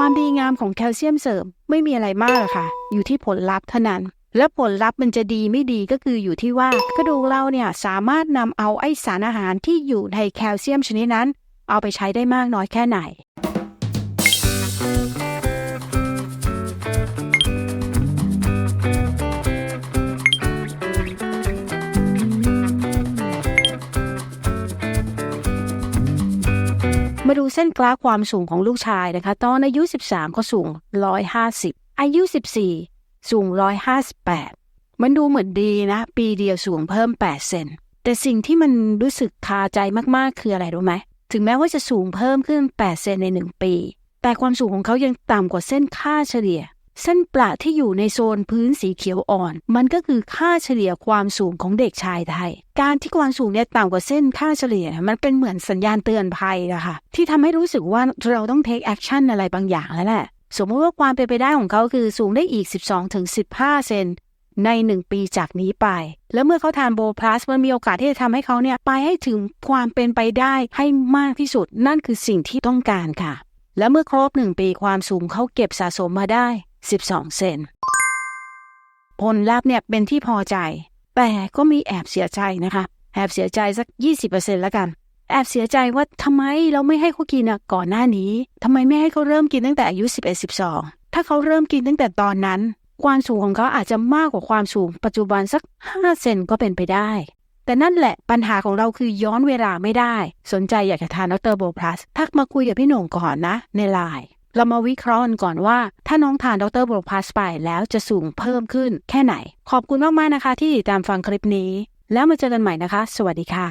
ความดีงามของแคลเซียมเสริมไม่มีอะไรมากหรอกค่ะ อยู่ที่ผลลัพธ์เท่านั้น และผลลัพธ์มันจะดีไม่ดีก็คืออยู่ที่ว่ากระดูกเราเนี่ยสามารถนำเอาไอสารอาหารที่อยู่ในแคลเซียมชนิดนั้น เอาไปใช้ได้มากน้อยแค่ไหน มาดูเส้นกราฟความสูงของลูกชายนะคะ ตอนอายุ 13 ก็สูง 150 อายุ 14 สูง 158 มันดูเหมือนดีนะ ปีเดียวสูงเพิ่ม 8 เซน แต่สิ่งที่มันรู้สึกคาใจมากๆ คืออะไรรู้ไหม ถึงแม้ว่าจะสูงเพิ่มขึ้น 8 เซนใน 1 ปี แต่ความสูงของเขายังต่ำกว่าเส้นค่าเฉลี่ย เส้นประที่อยู่ในโซนพื้นสีเขียวอ่อน มันก็คือค่าเฉลี่ยความสูงของเด็กชายไทย การที่ความสูงเนี่ยต่ำกว่าเส้นค่าเฉลี่ย มันเป็นเหมือนสัญญาณเตือนภัยนะคะที่ทำให้รู้สึกว่าเราต้อง take action อะไรบางอย่างแล้วแหละสมมติว่าความเป็นไปได้ของเขาคือสูงได้อีก 12-15 เซนใน 1 ปีจากนี้ไป แล้วเมื่อเขาทานโบพลัสมันมีโอกาสที่จะทำให้เขาเนี่ยไปให้ถึงความเป็นไปได้ให้มากที่สุด นั่นคือสิ่งที่ต้องการค่ะ และเมื่อครบ 1 ปีความสูงเขาเก็บสะสมมาได้ 12 เซน ผลลัพธ์เนี่ยเป็นที่พอใจ แต่ก็มีแอบเสียใจนะคะ แอบเสียใจสัก 20%แล้วกัน แอบเสียใจว่าทำไมเราไม่ให้เขากินอะก่อนหน้านี้ทำไมไม่ให้เขาเริ่มกินตั้งแต่อายุ 11-12 ถ้าเขาเริ่มกินตั้งแต่ตอนนั้น ความสูงของเขาอาจจะมากกว่าความสูงปัจจุบันสัก 5 เซนก็เป็นไปได้แต่นั่นแหละปัญหาของเราคือย้อนเวลาไม่ได้ สนใจอยากจะทานดรโบพลัส ทักมาคุยกับพี่หน่งก่อนนะ ในไลน์ เรามาวิเคราะห์กันก่อนว่า ถ้าน้องทานดรโบพลัสไปแล้วจะสูงเพิ่มขึ้นแค่ไหน ขอบคุณมากๆนะคะ ที่ติดตามฟังคลิปนี้ แล้วมาเจอกันใหม่นะคะ สวัสดีค่ะ